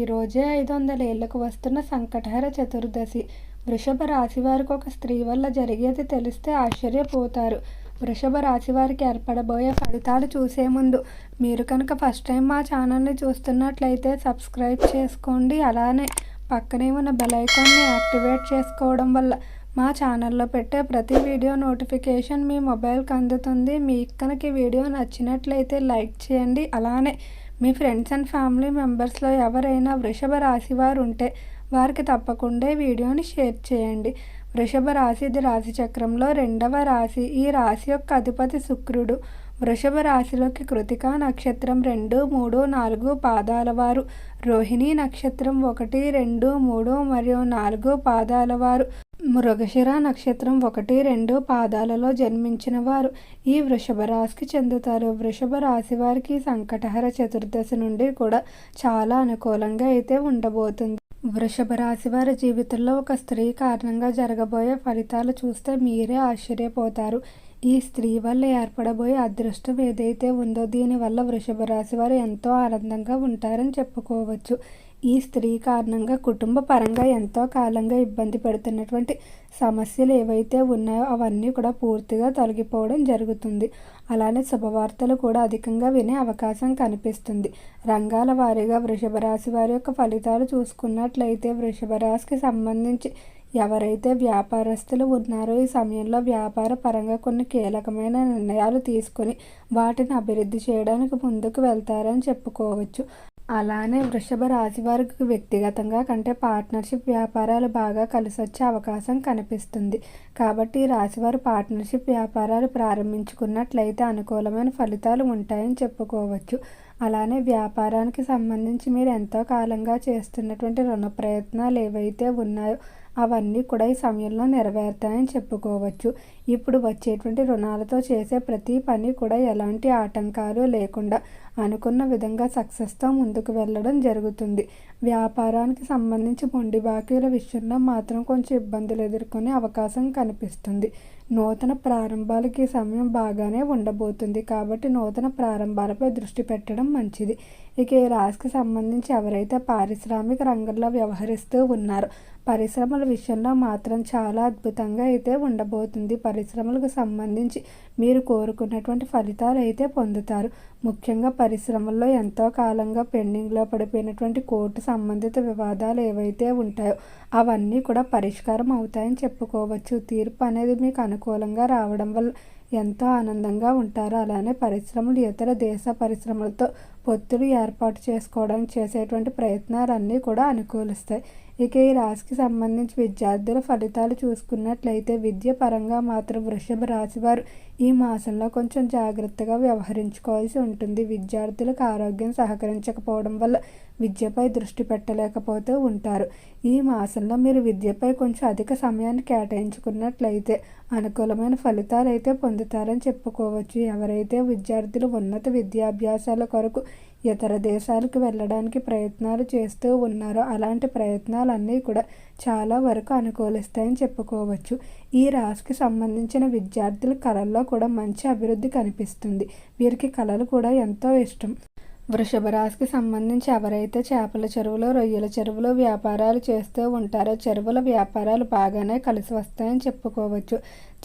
ఈరోజే ఐదు వందల ఏళ్ళకు వస్తున్న సంకటహర చతుర్దశి. వృషభ రాశి వారికి ఒక స్త్రీ వల్ల జరిగేది తెలిస్తే ఆశ్చర్యపోతారు. వృషభ రాశి వారికి ఏర్పడబోయే ఫలితాలు చూసే ముందు మీరు కనుక ఫస్ట్ టైం మా ఛానల్ని చూస్తున్నట్లయితే సబ్స్క్రైబ్ చేసుకోండి. అలానే పక్కనే ఉన్న బెల్ ఐకాన్ని యాక్టివేట్ చేసుకోవడం వల్ల మా ఛానల్లో పెట్టే ప్రతి వీడియో నోటిఫికేషన్ మీ మొబైల్కి అందుతుంది. మీకు కనుక వీడియో నచ్చినట్లయితే లైక్ చేయండి. అలానే మీ ఫ్రెండ్స్ అండ్ ఫ్యామిలీ మెంబర్స్లో ఎవరైనా వృషభ రాశి వారు ఉంటే వారికి తప్పకుండా వీడియోని షేర్ చేయండి. వృషభ రాశి ఇది రాశి చక్రంలో రెండవ రాశి. ఈ రాశి యొక్క అధిపతి శుక్రుడు. వృషభ రాశిలోకి కృతిక నక్షత్రం రెండు మూడు నాలుగు పాదాల వారు. రోహిణి నక్షత్రం ఒకటి రెండు మూడు మరియు నాలుగు పాదాల వారు. మృగశిర నక్షత్రం ఒకటి రెండు పాదాలలో జన్మించిన వారు. ఈ వృషభ రాశికి చెందుతారు. వృషభ రాశి వారికి సంకటహర చతుర్దశి నుండి కూడా చాలా అనుకూలంగా అయితే ఉండబోతుంది. వృషభ రాశి వారి జీవితంలో ఒక స్త్రీ కారణంగా జరగబోయే ఫలితాలు చూస్తే మీరే ఆశ్చర్యపోతారు. ఈ స్త్రీ వల్ల ఏర్పడబోయే అదృష్టం ఏదైతే ఉందో దీనివల్ల వృషభ రాశి వారు ఎంతో ఆనందంగా ఉంటారని చెప్పుకోవచ్చు. ఈ స్త్రీ కారణంగా కుటుంబ పరంగా ఎంతో కాలంగా ఇబ్బంది పెడుతున్నటువంటి సమస్యలు ఏవైతే ఉన్నాయో అవన్నీ కూడా పూర్తిగా తొలగిపోవడం జరుగుతుంది. అలానే శుభవార్తలు కూడా అధికంగా వినే అవకాశం కనిపిస్తుంది. రంగాల వారీగా వృషభ రాశి వారి యొక్క ఫలితాలు చూసుకున్నట్లయితే వృషభ రాశికి సంబంధించి ఎవరైతే వ్యాపారస్తులు ఉన్నారో ఈ సమయంలో వ్యాపార పరంగా కొన్ని కీలకమైన నిర్ణయాలు తీసుకొని వాటిని అభివృద్ధి చేయడానికి ముందుకు వెళ్తారని చెప్పుకోవచ్చు. అలానే వృషభ రాశి వారికి వ్యక్తిగతంగా కంటే పార్ట్నర్షిప్ వ్యాపారాలు బాగా కలిసి వచ్చే అవకాశం కనిపిస్తుంది. కాబట్టి ఈ రాశివారు పార్ట్నర్షిప్ వ్యాపారాలు ప్రారంభించుకున్నట్లయితే అనుకూలమైన ఫలితాలు ఉంటాయని చెప్పుకోవచ్చు. అలానే వ్యాపారానికి సంబంధించి మీరు ఎంతో కాలంగా చేస్తున్నటువంటి రుణ ప్రయత్నాలు ఏవైతే ఉన్నాయో అవన్నీ కూడా ఈ సమయంలో నెరవేరుతాయని చెప్పుకోవచ్చు. ఇప్పుడు వచ్చేటువంటి రుణాలతో చేసే ప్రతి పని కూడా ఎలాంటి ఆటంకాలు లేకుండా అనుకున్న విధంగా సక్సెస్తో ముందుకు వెళ్ళడం జరుగుతుంది. వ్యాపారానికి సంబంధించి మొండి బాకీల విషయంలో మాత్రం కొంచెం ఇబ్బందులు ఎదుర్కొనే అవకాశం కనిపిస్తుంది. నూతన ప్రారంభాలకి సమయం బాగానే ఉండబోతుంది. కాబట్టి నూతన ప్రారంభాలపై దృష్టి పెట్టడం మంచిది. ఇక ఈ రాశికి సంబంధించి ఎవరైతే పారిశ్రామిక రంగంలో వ్యవహరిస్తూ ఉన్నారో పరిశ్రమల విషయంలో మాత్రం చాలా అద్భుతంగా అయితే ఉండబోతుంది. పరిశ్రమలకు సంబంధించి మీరు కోరుకున్నటువంటి ఫలితాలు అయితే పొందుతారు. ముఖ్యంగా పరిశ్రమల్లో ఎంతో కాలంగా పెండింగ్లో పడిపోయినటువంటి కోర్టు సంబంధిత వివాదాలు ఏవైతే ఉంటాయో అవన్నీ కూడా పరిష్కారం అవుతాయని చెప్పుకోవచ్చు. తీర్పు అనేది మీకు అనుకూలంగా రావడం వల్ల ఎంతో ఆనందంగా ఉంటారు. అలానే పరిశ్రమలు ఇతర దేశ పరిశ్రమలతో పొత్తులు ఏర్పాటు చేసుకోవడానికి చేసేటువంటి ప్రయత్నాలన్నీ కూడా అనుకూలిస్తాయి. ఇక ఈ రాశికి సంబంధించి విద్యార్థుల ఫలితాలు చూసుకున్నట్లయితే విద్య పరంగా మాత్రం వృషభ రాశి వారు ఈ మాసంలో కొంచెం జాగ్రత్తగా వ్యవహరించుకోవాల్సి ఉంటుంది. విద్యార్థులకు ఆరోగ్యం సహకరించకపోవడం వల్ల విద్యపై దృష్టి పెట్టలేకపోతూ ఉంటారు. ఈ మాసంలో మీరు విద్యపై కొంచెం అధిక సమయాన్ని కేటాయించుకున్నట్లయితే అనుకూలమైన ఫలితాలు అయితే పొందుతారని చెప్పుకోవచ్చు. ఎవరైతే విద్యార్థులు ఉన్నత విద్యాభ్యాసాల కొరకు ఇతర దేశాలకు వెళ్ళడానికి ప్రయత్నాలు చేస్తూ ఉన్నారో. అలాంటి ప్రయత్నాలన్నీ కూడా చాలా వరకు అనుకూలిస్తాయని చెప్పుకోవచ్చు. ఈ రాశికి సంబంధించిన విద్యార్థుల కళల్లో కూడా మంచి అభివృద్ధి కనిపిస్తుంది. వీరికి కళలు కూడా ఎంతో ఇష్టం. వృషభ రాశికి సంబంధించి ఎవరైతే చేపల చెరువులో రొయ్యల చెరువులో వ్యాపారాలు చేస్తూ ఉంటారో చెరువుల వ్యాపారాలు బాగానే కలిసి వస్తాయని చెప్పుకోవచ్చు.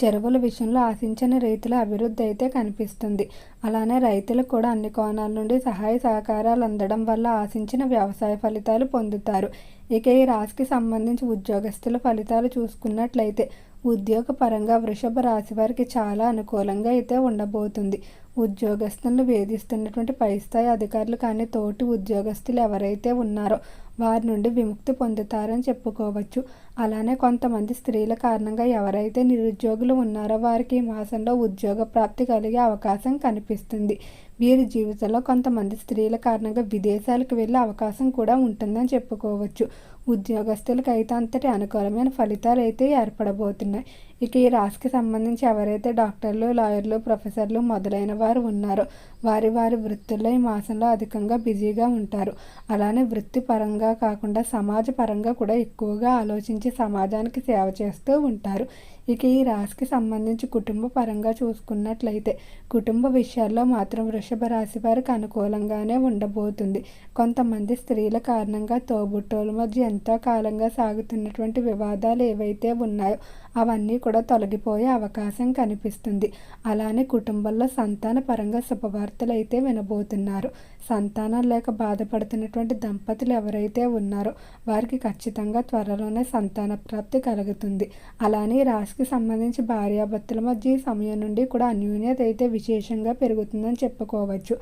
చెరువుల విషయంలో ఆశించిన రీతిలో అభివృద్ధి అయితే కనిపిస్తుంది. అలానే రైతులకు కూడా అన్ని కోణాల నుండి సహాయ సహకారాలు అందడం వల్ల ఆశించిన వ్యవసాయ ఫలితాలు పొందుతారు. ఇక ఈ రాశికి సంబంధించి ఉద్యోగస్తుల ఫలితాలు చూసుకున్నట్లయితే ఉద్యోగపరంగా వృషభ రాశి వారికి చాలా అనుకూలంగా అయితే ఉండబోతుంది. ఉద్యోగస్తులను వేధిస్తున్నటువంటి పై స్థాయి అధికారులు కానీ తోటి ఉద్యోగస్తులు ఎవరైతే ఉన్నారో వారి నుండి విముక్తి పొందుతారని చెప్పుకోవచ్చు. అలానే కొంతమంది స్త్రీల కారణంగా ఎవరైతే నిరుద్యోగులు ఉన్నారో వారికి ఈ మాసంలో ఉద్యోగ ప్రాప్తి కలిగే అవకాశం కనిపిస్తుంది. వీరి జీవితంలో కొంతమంది స్త్రీల కారణంగా విదేశాలకు వెళ్ళే అవకాశం కూడా ఉంటుందని చెప్పుకోవచ్చు. ఉద్యోగస్తులకైతే అయితే అంతటి అనుకూలమైన ఫలితాలు అయితే ఏర్పడబోతున్నాయి. ఇక ఈ రాశికి సంబంధించి ఎవరైతే డాక్టర్లు లాయర్లు ప్రొఫెసర్లు మొదలైన వారు ఉన్నారో వారి వారి వృత్తుల్లో ఈ మాసంలో అధికంగా బిజీగా ఉంటారు. అలానే వృత్తిపరంగా కాకుండా సమాజ పరంగా కూడా ఎక్కువగా ఆలోచించి సమాజానికి సేవ చేస్తూ ఉంటారు. ఇక ఈ రాశికి సంబంధించి కుటుంబ పరంగా చూసుకున్నట్లయితే కుటుంబ విషయాల్లో మాత్రం వృషభ రాశి వారికి అనుకూలంగానే ఉండబోతుంది. కొంతమంది స్త్రీల కారణంగా తోబుట్టోల మధ్య ఎంతో కాలంగా సాగుతున్నటువంటి వివాదాలు ఏవైతే ఉన్నాయో అవన్నీ కూడా తొలగిపోయే అవకాశం కనిపిస్తుంది. అలానే కుటుంబంలో సంతాన పరంగా శుభవార్తలు అయితే వినబోతున్నారు. సంతానం లేక బాధపడుతున్నటువంటి దంపతులు ఎవరైతే ఉన్నారో వారికి ఖచ్చితంగా త్వరలోనే సంతాన ప్రాప్తి కలుగుతుంది. అలానే రాశికి సంబంధించి భార్యాభర్తల మధ్య ఈ సమయం నుండి కూడా అన్యూన్యత అయితే విశేషంగా పెరుగుతుందని చెప్పుకోవచ్చు.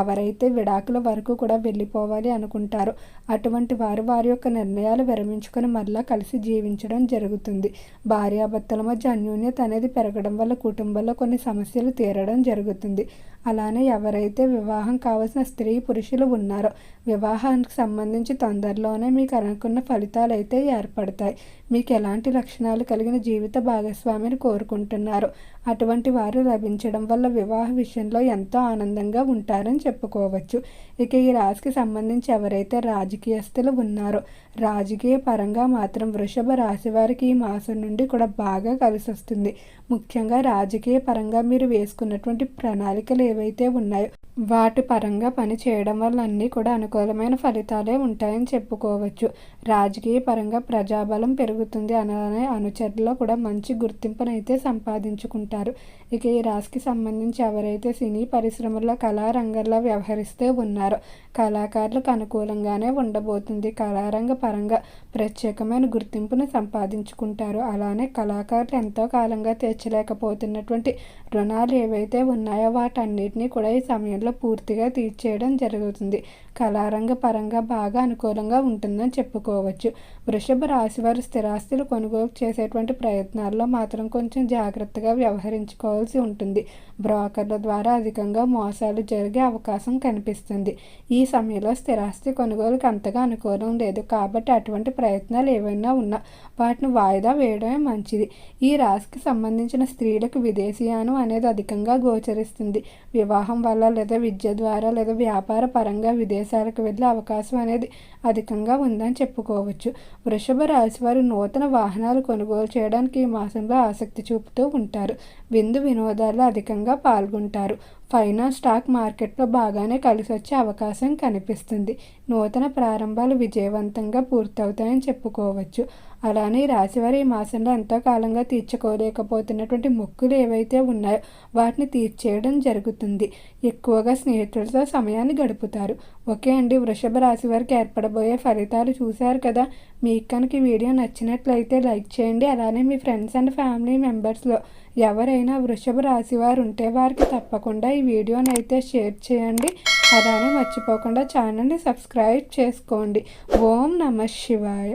ఎవరైతే విడాకుల వరకు కూడా వెళ్ళిపోవాలి అనుకుంటారో అటువంటి వారు వారి యొక్క నిర్ణయాలు విరమించుకొని మళ్ళా కలిసి జీవించడం జరుగుతుంది. భార్యాభర్తల మధ్య అన్యోన్యత అనేది పెరగడం వల్ల కుటుంబంలో కొన్ని సమస్యలు తీరడం జరుగుతుంది. అలానే ఎవరైతే వివాహం కావాల్సిన స్త్రీ పురుషులు ఉన్నారో వివాహానికి సంబంధించి తొందరలోనే మీకు అనుకున్న ఫలితాలు అయితే ఏర్పడతాయి. మీకు ఎలాంటి లక్షణాలు కలిగిన జీవిత భాగస్వామిని కోరుకుంటున్నారు? అటువంటి వారు లభించడం వల్ల వివాహ విషయంలో ఎంతో ఆనందంగా ఉంటారని చెప్పుకోవచ్చు. ఇక ఈ రాశికి సంబంధించి ఎవరైతే రాజకీయస్తులు ఉన్నారో రాజకీయ పరంగా మాత్రం వృషభ రాశి వారికి ఈ మాసం నుండి కూడా బాగా కలిసి వస్తుంది ముఖ్యంగా రాజకీయ పరంగా మీరు వేసుకున్నటువంటి ప్రణాళికలు ఏవైతే ఉన్నాయో వాటి పరంగా పని చేయడం వల్ల అన్నీ కూడా అనుకూలమైన ఫలితాలే ఉంటాయని చెప్పుకోవచ్చు. రాజకీయ పరంగా ప్రజాబలం పెరుగుతుంది అలానే అనుచరుల్లో కూడా మంచి గుర్తింపునైతే సంపాదించుకుంటారు. ఇక ఈ రాశికి సంబంధించి ఎవరైతే సినీ పరిశ్రమల్లో కళారంగంలో వ్యవహరిస్తే ఉన్నారో కళాకారులకు అనుకూలంగానే ఉండబోతుంది. కళారంగ పరంగా ప్రత్యేకమైన గుర్తింపును సంపాదించుకుంటారు. అలానే కళాకారులు ఎంతో కాలంగా తీర్చలేకపోతున్నటువంటి రుణాలు ఏవైతే ఉన్నాయో వాటన్నిటినీ కూడా ఈ సమయంలో పూర్తిగా తీర్చేయడం జరుగుతుంది. కళారంగ పరంగా బాగా అనుకూలంగా ఉంటుందని చెప్పుకోవచ్చు. వృషభ రాశి వారు స్థిరాస్తులు కొనుగోలు చేసేటువంటి ప్రయత్నాల్లో మాత్రం కొంచెం జాగ్రత్తగా వ్యవహరించుకోవాల్సి ఉంటుంది. బ్రోకర్ల ద్వారా అధికంగా మోసాలు జరిగే అవకాశం కనిపిస్తుంది. ఈ సమయంలో స్థిరాస్తి కొనుగోలుకి అంతగా అనుకూలం లేదు కాబట్టి అటువంటి ప్రయత్నాలు ఏవైనా ఉన్నా వాటిని వాయిదా వేయడమే మంచిది. ఈ రాశికి సంబంధించిన స్త్రీలకు విదేశీయానం అనేది అధికంగా గోచరిస్తుంది. వివాహం వల్ల లేదా విద్య ద్వారా లేదా వ్యాపార పరంగా విదేశాలకు వెళ్ళే అవకాశం అనేది అధికంగా ఉందని చెప్పుకోవచ్చు. వృషభ రాశి వారు నూతన వాహనాలు కొనుగోలు చేయడానికి ఈ మాసంలో ఆసక్తి చూపుతూ ఉంటారు. విందు వినోదాల్లో అధికంగా పాల్గొంటారు. ఫైనా స్టాక్ మార్కెట్లో బాగానే కలిసి వచ్చే అవకాశం కనిపిస్తుంది. నూతన ప్రారంభాలు విజయవంతంగా పూర్తవుతాయని చెప్పుకోవచ్చు. అలానే రాశివారి ఈ మాసంలో ఎంతో కాలంగా తీర్చుకోలేకపోతున్నటువంటి మొక్కులు ఏవైతే ఉన్నాయో వాటిని తీర్చేయడం జరుగుతుంది. ఎక్కువగా స్నేహితులతో సమయాన్ని గడుపుతారు. ఓకే అండి వృషభ రాశి వారికి ఏర్పడబోయే ఫలితాలు చూశారు కదా? మీకు కనుక ఈ వీడియో నచ్చినట్లయితే లైక్ చేయండి. అలానే మీ ఫ్రెండ్స్ అండ్ ఫ్యామిలీ మెంబర్స్లో ఎవరైనా వృషభ రాశి వారు ఉంటే వారికి తప్పకుండా ఈ వీడియోని అయితే షేర్ చేయండి. అలానే మర్చిపోకుండా ఛానల్ని సబ్స్క్రైబ్ చేసుకోండి. ఓం నమ శివాయ.